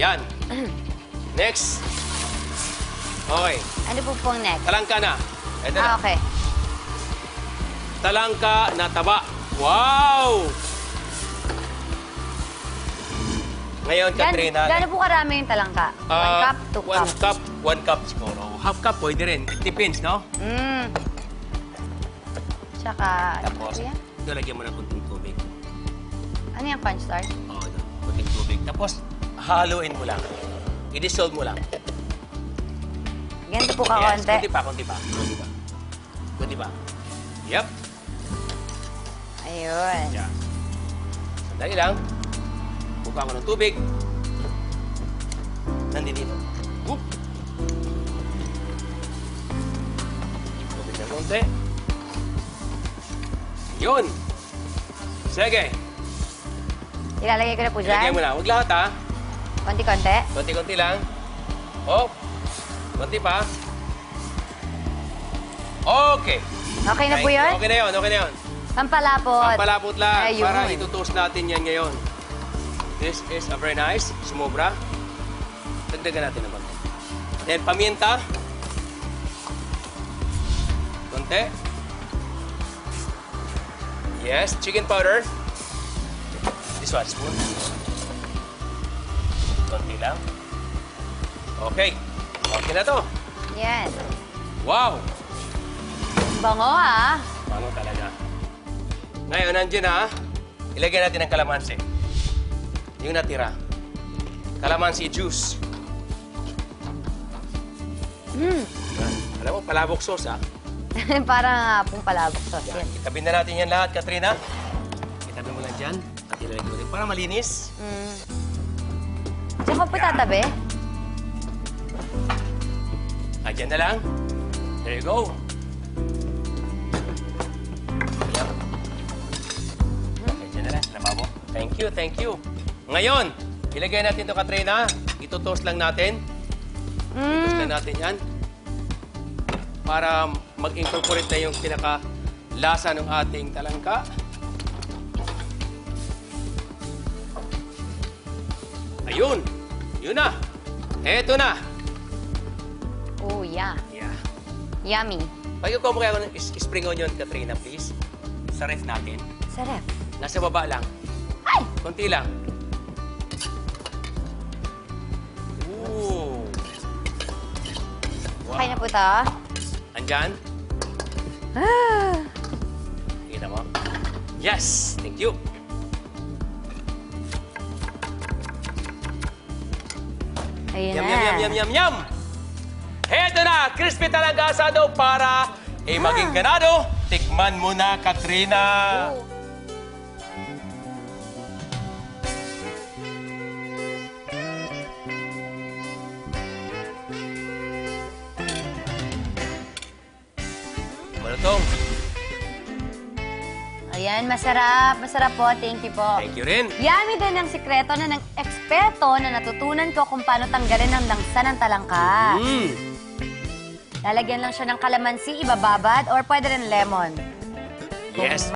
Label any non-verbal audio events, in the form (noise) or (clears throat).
Yan. (clears throat) Next. Okay. Ano po pong next? Talangka na. Ito na. Ah, okay. Talangka na taba. Wow! Ngayon, Gan, Katrina. gaano po karami yung talangka? One ah, cup, two one cup? cup. One cup siguro. Half cup pwede rin. It depends, no? Mm. Tsaka, ano Tapos, po yan? ito lagyan mo ng kunting tubig. Ano yung cornstarch? Oo, ito. Kunting tubig. Tapos, haluin mo lang. I-dissolve mo lang. Ganito po Yes, kakonti. kunti pa, kunti pa. Kunti pa. Kunti pa. Yep. Ayun. Yeah. Sandali lang. Buka ko ng tubig. Nandito dito. Whoop. Tubig ng konti. Yun. Sige. Ilalagay ko na po dyan. mo na. Huwag lahat ha. Konti-konti. Konti-konti lang. Oh. Konti pa. Okay. Okay na po yun? Okay na yun. Okay na yun. Pampalapot. Pampalapot lang Ayun. para itutoast natin yan ngayon. This is a very nice. Sumobra. Dagdagan natin naman. Then, paminta. Konti. Yes, chicken powder. This one, spoon. Konti lang. Okay. Okay na to. Yan. Wow! Bango ha. Ano talaga? Ngayon, nandiyan na. Ilagay natin ang kalamansi. Yung natira. Kalamansi juice. Mm. Alam mo, palabok sauce, ha? (laughs) Parang uh, pong palabok sauce Yan. yan. Itabi na natin yan lahat, Katrina. Itabi mo lang dyan. At ilalagay mo rin. Para malinis. Mm. Tsaka po tatabi. Ah, dyan na lang. There you go. Yan. Okay, dyan na lang. sa Lababo. Thank you, thank you. Ngayon, ilagay natin to Katrina. Ito-toast lang natin. Mm. lang natin yan. Para mag-incorporate na yung pinaka-lasa ng ating talangka. Ayun! Yun na! Eto na! Oh, yeah. Yeah. Yummy. Pagkukuha mo kaya ako ng is- spring onion, Katrina, please. Sa ref natin. Sarap. Nasa baba lang. Ay! Konti lang. Ooh. Okay na po ito. Andyan? Ah. Kita mo? Yes! Thank you. Ayun Yum, na. yum, yum, yum, yum, yum! Heto na! Crispy talaga asado para eh, maging ganado. Tikman mo na, Katrina! Oh. Malutong. Ayan, masarap. Masarap po. Thank you po. Thank you rin. Yummy din ang sikreto na ng eksperto na natutunan ko kung paano tanggalin ang langsa ng talangka. Mm. Lalagyan lang siya ng kalamansi, ibababad, or pwede rin lemon. Yes.